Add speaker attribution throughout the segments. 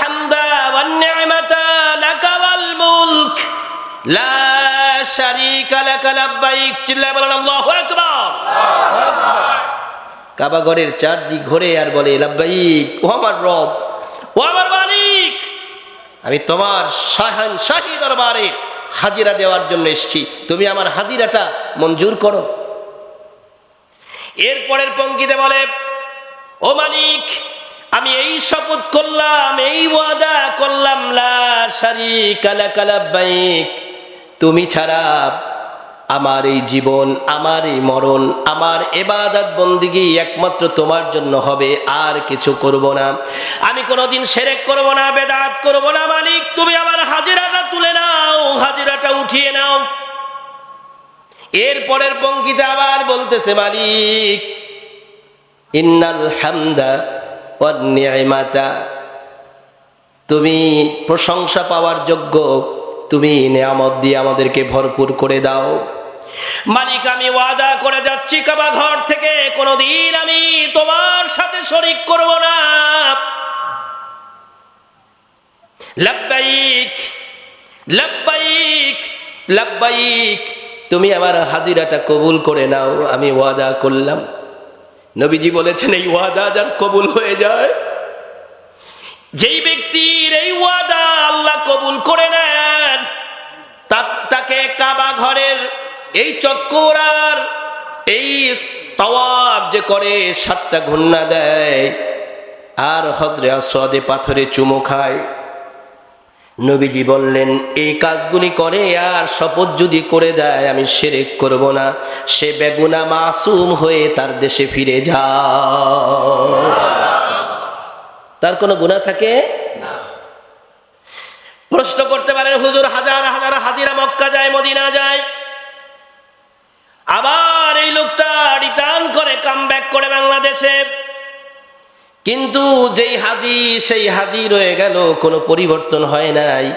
Speaker 1: হামদা one নি'মাতা লাকা ওয়াল মুলক লা শারীকা লাকা লাব্বাইক চিল্লায় বলেন, আল্লাহু আকবার। কাবা ঘরের চারদিক ঘুরে আর বলে, লাব্বাইক, ও আমার রব, ও আমার মালিক। আমি তোমার শাহান শাহী দরবারে হাজিরা দেওয়ার জন্য এসেছি। তুমি আমার হাজিরাটা মঞ্জুর করো। এরপরের পঙ্ক্তিতে বলে ও মালিক, আমি এই শপথ করলাম, এই ওয়াদা করলাম, লা শারীকা লাকা লাব্বাইক। তুমি ছাড়া আমার এই জীবন, আমার এই মরণ, আমার এবাদত বন্দিগি একমাত্র তোমার জন্য হবে, আর কিছু করব না। আমি কোনোদিন সেরেক করব না, বেদাত করব না, মালিক, তুমি আমার হাজিরাটা তুলে নাও, হাজিরাটা উঠিয়ে নাও। এর পরের পঙ্কিতে আবার বলতেছে, মালিক ইন্নাল হামদা তুমি প্রশংসা পাওয়ার যোগ্য, তুমি নেয়ামত দিয়ে আমাদেরকে ভরপুর করে দাও। মালিক, আমি ওয়াদা করে যাচ্ছি কাবা ঘর থেকে, কোনোদিন আমি তোমার সাথে শরিক করব না। তুমি আমার হাজিরাটা কবুল করে নাও, আমি ওয়াদা করলাম। নবীজি বলেছেন, এই ওয়াদা যার কবুল হয়ে যায়, যেই ব্যক্তির এই ওয়াদা আল্লাহ কবুল করে নেন তাকে কাবা ঘরের এই চক্কর আর এই তওয়াব যে করে, সাতটা ঘূর্ণা দেয়, আর হজরে আসদে পাথরে চুমো খায়। নবীজি বললেন, এই কাজগুলি করে আর শপথ যদি করে দেয়, আমি সেরেক করব না। সে বেগুনা মাসুম হয়ে তার দেশে ফিরে যা তার কোনো গুণা থাকে? প্রশ্ন করতে পারেন, হুজুর, হাজার হাজার হাজিরা মক্কা যায়, মদিনা যায়। আবার এই লোকটা রিটার্ন করে কাম করে বাংলাদেশে। কিন্তু যেই হাজি, সেই হাজি রয়ে গেল, কোনো পরিবর্তন হয় নাই।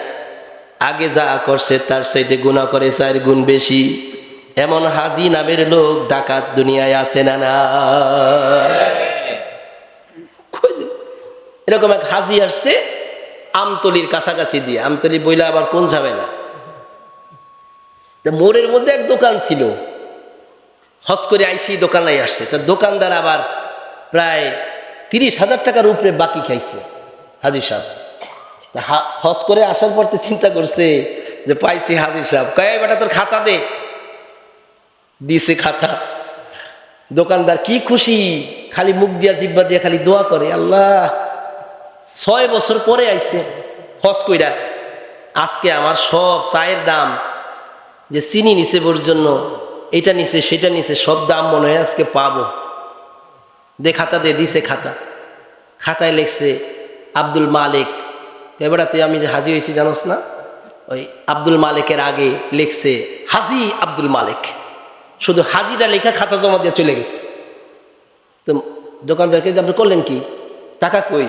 Speaker 1: আগে যা করছে, তার সাইতে গুণা করে চার গুণ বেশি। এমন হাজি নামের লোক ডাকাত দুনিয়ায় আছে না না এরকম এক হাজি আসছে, আমতলির কাছাকাছি দিয়ে। আমতলি বইলে আবার কোন না মোড়ের মধ্যে এক দোকান ছিল। হস করে আইসি দোকানে আসছে। তার দোকানদার আবার প্রায় তিরিশ হাজার টাকার উপরে বাকি খাইছে, হাজির সাহেব। তা হা- হজ করে আসার পর তো চিন্তা করছে যে পাইছি হাজির সাহেব। কয় বেটা, তোর খাতা দে। দিছে খাতা। দোকানদার কি খুশি, খালি মুখ দিয়া, জিব্বা দিয়া খালি দোয়া করে, আল্লাহ, ছয় বছর পরে আইছে হজ কইরা। আজকে আমার সব চায়ের দাম যে চিনি নিছে বোর জন্য, এটা নিছে, সেটা নিছে, সব দাম মনে হয় আজকে পাবো। দে খাতা দে, দিছে খাতা। খাতায় লেখছে, আব্দুল মালিক। এবার তুই আমি যে হাজি হয়েছি, জানোস না? ওই আব্দুল মালিকের আগে লিখছে, হাজি আব্দুল মালিক। শুধু হাজিরা লেখা খাতা জমা দিয়ে চলে গেছে। তো দোকানদারকে আপনি করলেন কি? টাকা কই?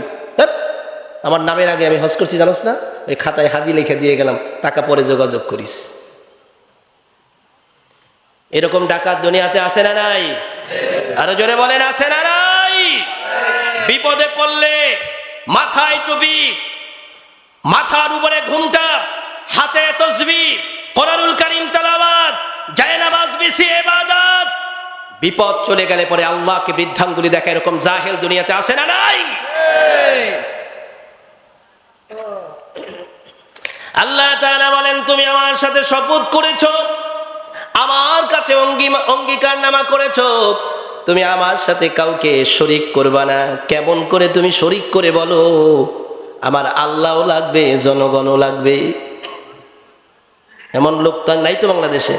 Speaker 1: আমার নামের আগে আমি হজ করছি, জানোস না? ওই খাতায় হাজি লিখে দিয়ে গেলাম, টাকা পরে যোগাযোগ করিস। এরকম ডাকাত দুনিয়াতে আসে না নাই? আরও জোরে বলেন আসে না নাই? বিপদে পড়লে মাথায় টুপি, মাথার উপরে ঘুমটা, হাতে তসবি, কোরআনুল কারীম তেলাওয়াত, জায়নামাজ বিছি ইবাদত। বিপদ চলে গেলে পরে আল্লাহকে বৃদ্ধাঙ্গুলি দেখা এরকম জাহেল দুনিয়াতে আসে না নাই? আল্লাহ তাআলা বলেন, তুমি আমার সাথে শপথ করেছ, আমার কাছে অঙ্গি অঙ্গীকার নামা করেছ তুমি আমার সাথে কাউকে শরিক করবা না। কেমন করে তুমি শরিক করে বলো? আমার আল্লাহও লাগবে, জনগণও লাগবে। এমন লোক তো নাই তো বাংলাদেশে।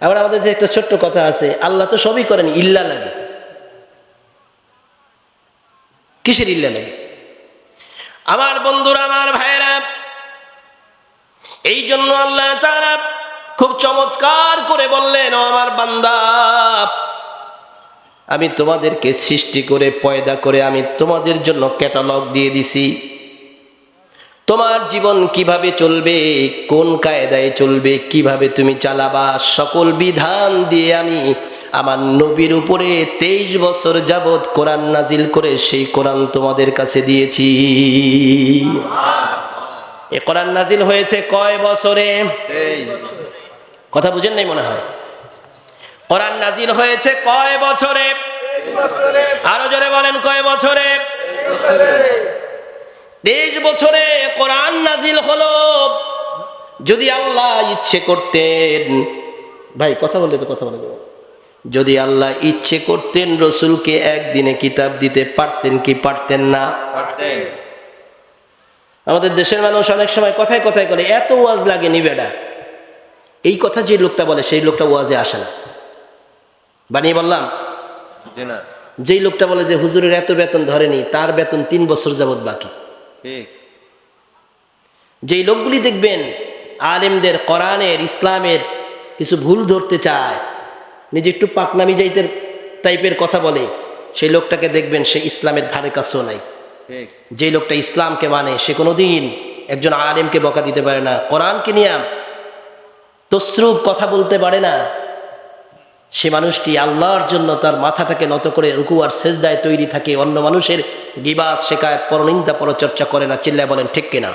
Speaker 1: আবার আমাদের যে একটা ছোট্ট কথা আছে, আল্লাহ তো সবই করেন, ইল্লা লাগে। কিসের ইল্লা লাগে? আমার বন্ধুরা, আমার ভাইয়েরা, এই জন্য আল্লাহ তাআলা খুব চমৎকার করে বললেন আমার বান্দা আমি তোমাদেরকে সৃষ্টি করে পয়দা করে আমি তোমাদের জন্য ক্যাটালগ দিয়ে দিছি। তোমার জীবন কীভাবে চলবে কোন কায়দায় চলবে কীভাবে তুমি চালাবা সকল বিধান দিয়ে আমি আমার নবীর উপরে তেইশ বছর যাবৎ কোরআন নাজিল করে সেই কোরআন তোমাদের কাছে দিয়েছি। এ কোরআন নাজিল হয়েছে কয় বছরে। কথা বুঝেন নাই মনে হয়? কোরআন নাজিল হয়েছে কয় বছরে? আরও জোরে বলেন কয় বছরে? তেইশ বছরে কোরআন নাজিল হলো। যদি আল্লাহ ইচ্ছে করতেন ভাই কথা বললে তো কথা বলে দেবো। যদি আল্লাহ ইচ্ছে করতেন রসুলকে একদিনে কিতাব দিতে পারতেন কি পারতেন না? আমাদের দেশের মানুষ অনেক সময় কথায় কথায় করে এত ওয়াজ লাগে নিবেডা এই কথা যে লোকটা বলে সেই লোকটা ওয়াজে আসে না। বানিয়ে বললাম? যেই লোকটা বলে যে হুজুরের এত বেতন ধরেনি তার বেতন তিন বছর যাবৎ বাকি। যেই লোকগুলি দেখবেন আলেমদের কোরআনের ইসলামের কিছু ভুল ধরতে চায় নিজে একটু পাকনামি যাইতে টাইপের কথা বলে সেই লোকটাকে দেখবেন সে ইসলামের ধারে কাছেও নাই। যে লোকটা ইসলামকে মানে সে কোনোদিন একজন আলেমকে বকা দিতে পারে না। কোরআনকে নিয়ে তসরুপ কথা বলতে পারে না। সে মানুষটি আল্লাহর জন্য তার মাথাটাকে নত করে রুকু আর সেজদায় তৈরি থাকে। অন্য মানুষের গিবাদ শেখায়ত পরনিন্দা পরচর্চা করে না। চিল্লায় বলেন ঠিক কিনা?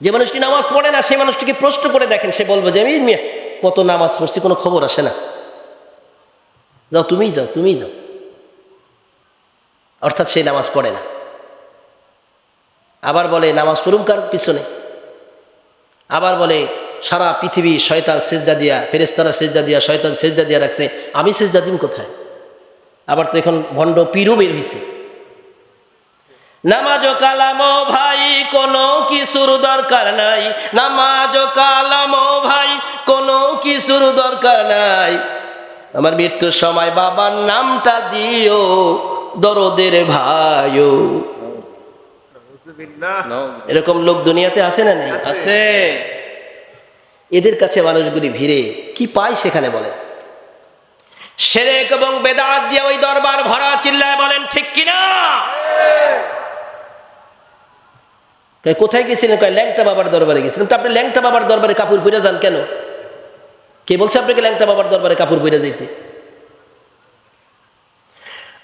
Speaker 1: যে মানুষটি নামাজ পড়ে না সেই মানুষটিকে প্রশ্ন করে দেখেন। সে বলবে যে আমি মিয়া, কত নামাজ পড়ছি কোনো খবর আসে না? যাও তুমিই যাও তুমিই যাও। অর্থাৎ সে নামাজ পড়ে না। আবার বলে নামাজ পড়ুম কার পিছনে? আবার বলে সারা পৃথিবী শয়তান সেজদা দিয়া ফেরেস্তারা সেজদা দিয়া শয়তান সেজদা দিয়া রাখছে। আমি সেজদা দিম কোথায়? আবার তো এখন ভণ্ড পীরও বের হয়েছে নামাজ কালাম ভাই কোনো কিছুর দরকার নাই। নামাজ কালাম ভাই কোনো কিছুর দরকার নাই। আমার মৃত্যুর সময় বাবার নামটা দিও দরদের ভাইও। এরকম লোক দুনিয়াতে আছে না নেই?
Speaker 2: আছে।
Speaker 1: এদের কাছে মানুষগুলি ভিড়ে কি পায় সেখানে বলেন। সেরেক এবং বেদাত দিয়ে ওই দরবার ভরা চিল্লায় বলেন ঠিক কিনা? কোথায় গেছিলেন? কয় ল্যাংটা বাবার দরবারে গেছিলেন। তো আপনি ল্যাংটা বাবার দরবারে কাপড় পরে যান কেন? কে বলছে আপনাকে ল্যাংটা বাবার দরবারে কাপড় পরে যেতে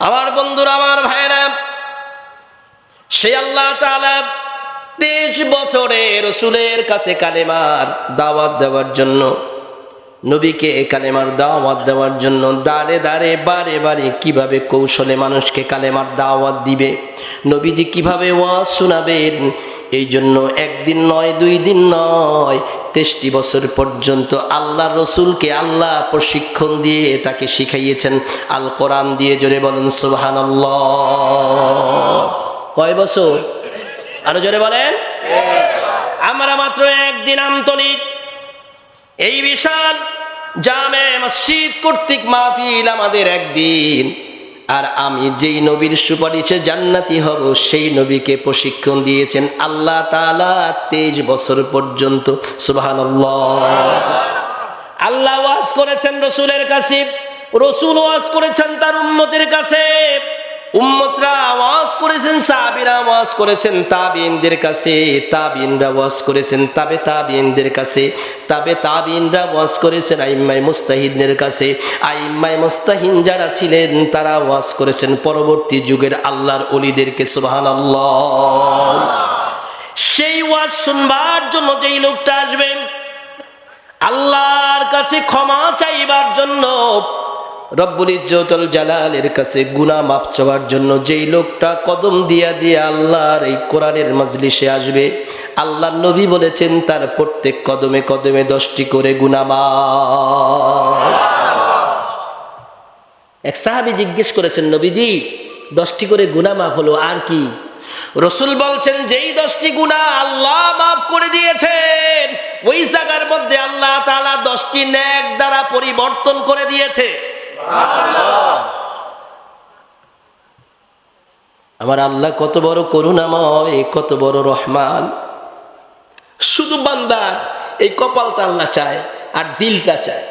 Speaker 1: আমার বন্ধুরা আমার ভাইয়েরা সে আল্লাহ তাআলা তেইশ বছরে রসুলের কাছে কালেমার দাওয়াত দেওয়ার জন্য, নবীকে কালেমার দাওয়াত দেওয়ার জন্য দাঁড়ে দাঁড়ে বারে বারে কীভাবে কৌশলে মানুষকে কালেমার দাওয়াত দিবে, নবীজি কীভাবে ওয়াজ শোনাবেন, এই জন্য একদিন নয়, দুই দিন নয়, তেষ্টি বছর পর্যন্ত আল্লাহ রসুলকে আল্লাহ প্রশিক্ষণ দিয়ে তাকে শিখাইয়েছেন। আল কোরআন দিয়ে জোরে বলেন সুবহান কয় বছর? আরও জোরে বলেন? আমরা মাত্র একদিন আমতলিক এই বিশাল জামে মসজিদ কর্তৃক মাহফিল আমাদের একদিন। আর আমি যেই নবীর সুপারিশে জান্নাতি হব, সেই নবীকে প্রশিক্ষণ দিয়েছেন আল্লাহ তাআলা তেইশ বছর পর্যন্ত। সুবাহান আল্লাহ ওয়াজ করেছেন রসুলের কাছে। রসুল ওয়াজ করেছেন তার উম্মতের কাছে। উম্মতরা ওয়াজ করেছেন, সাহাবীরা ওয়াজ করেছেন তাবিনদের কাছে তাবিনরা ওয়াজ করেছেন, তাবে তাবিনদের কাছে, তাবে তাবিনরা ওয়াজ করেছেন আইম্মাই মুস্তাহিনদের কাছে আইম্মাই মুস্তাহিন যারা ছিলেন, তারা ওয়াজ করেছেন, পরবর্তী যুগের আল্লাহর অলিদেরকে সুবহানাল্লাহ। সেই ওয়াজ শুনবার জন্য যেই লোকটা আসবেন আল্লাহর কাছে ক্ষমা চাইবার জন্য রব্বুল ইজ্জতুল জালালের কাছে গুনাহ মাপ চাওয়ার জন্য যেই লোকটা কদম দিয়া দিয়া আল্লাহর এই কোরআনের মজলিসে আসবে আল্লাহ নবী বলেছেন, তার প্রত্যেক কদমে কদমে দশটি করে গুনাহ এক সাহাবী জিজ্ঞেস করেছেন, নবীজি, দশটি করে গুনাহ মাফ হলো আর কি? রসুল বলছেন, যেই দশটি গুণা আল্লাহ মাফ করে দিয়েছেন, ওই জায়গার মধ্যে আল্লাহ তালা দশটি ন্যাক দ্বারা পরিবর্তন করে দিয়েছে। আমার আল্লাহ কত বড় করুণাময় কত বড় রহমান শুধু বান্দার এই কপালটা আল্লাহ চায় আর দিলটা চায়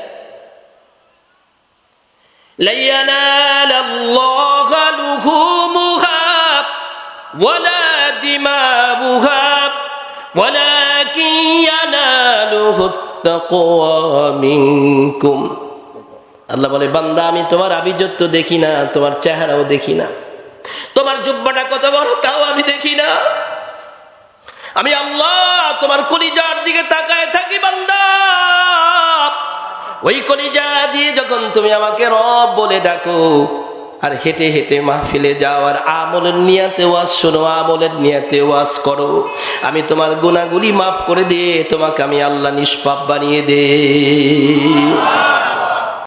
Speaker 1: لن ينال الله لحومها ولا دماؤها ولكن يناله التقوى منكم আল্লাহ বলে, বান্দা, আমি তোমার আভিজাত্য দেখি না, তোমার চেহারাও দেখি না। তোমার জুব্বাটা কত বড়, তাও আমি দেখি না। আমি আল্লাহ তোমার কলিজার দিকে তাকায় থাকি, বান্দা। ওই কলিজা দিয়ে যখন তুমি আমাকে রব বলে ডাকো, আর হেঁটে হেঁটে মাহফিলে যাও, আর আমলের নিয়াতে ওয়াজ শোনো, আমলের নিয়াতে ওয়াজ করো, আমি তোমার গুণাগুলি মাফ করে দিয়ে তোমাকে আমি আল্লাহ নিষ্পাপ বানিয়ে দে